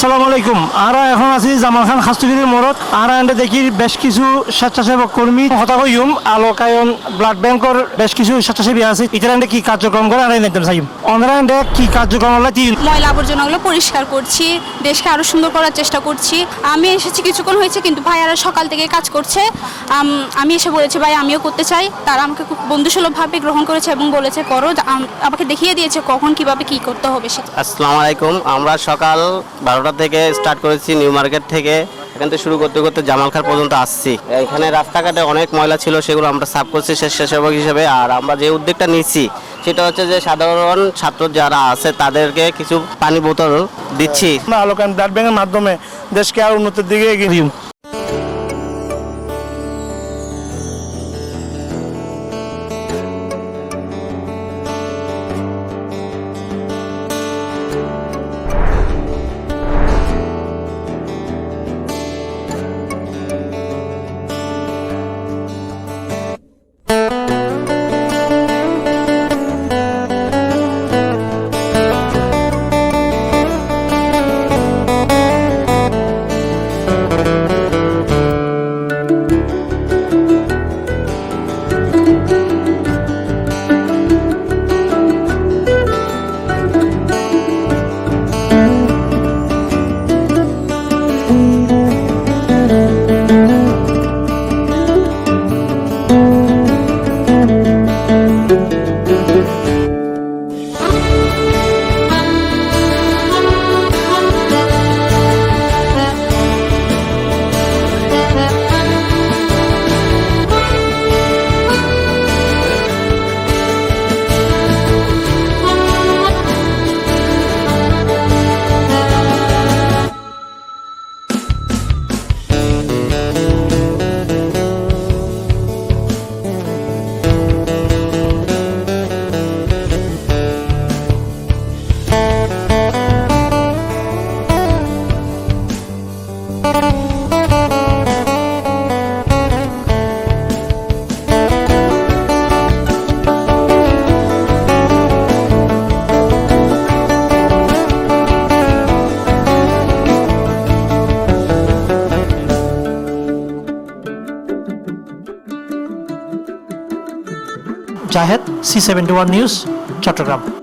আসসালামু আলাইকুম। আমরা এখন আছি জামাল খান খাস্তুগিরির মোড়ত। আমরা এন্ডে দেখি বেশ কিছু স্বেচ্ছাসেবক কর্মী। হতা হইম আলোকায়ন ব্লাড ব্যাংকর বেশ কিছু স্বেচ্ছাসেবী আছে। ইতার এন্ডে কি কার্যক্রম করে? আর দেখতে চাইম অনরা এন্ডে কি কার্যক্রম ময়লা আবর্জনাগুলো পরিষ্কার করছি দেশকে আরও সুন্দর করার চেষ্টা করছি। আমি এসেছি কিছুক্ষণ হয়েছে কিন্তু ভাইয়ারা সকাল থেকে কাজ করছে। আমি এসে বলেছি ভাই আমিও করতে চাই। তারা আমাকে খুব বন্ধুসুলভভাবে গ্রহণ করেছে এবং বলেছে করো। আম- আমাকে দেখিয়ে দিয়েছে কখন কীভাবে কি করতে হবে সেটা। আসসালামু আলাইকুম। আমরা সকাল বারোটা থেকে স্টার্ট করেছি নিউ মার্কেট থেকে। এখান থেকে শুরু করতে করতে জামালখার পর্যন্ত আসছি। এখানে রাস্তাঘাটে অনেক ময়লা ছিল, সেগুলো আমরা সাফ করছি স্বেচ্ছাসেবক হিসেবে। আর আমরা যে উদ্যোগটা নিচ্ছি সেটা হচ্ছে যে সাধারণ ছাত্র যারা আছে, তাদেরকে কিছু পানি বোতল দিচ্ছি। আলোকান ব্লাড ব্যাংকের মাধ্যমে দেশকে আর উন্নতির দিকে এগিয়ে Zahed C seventy one news Chattogram.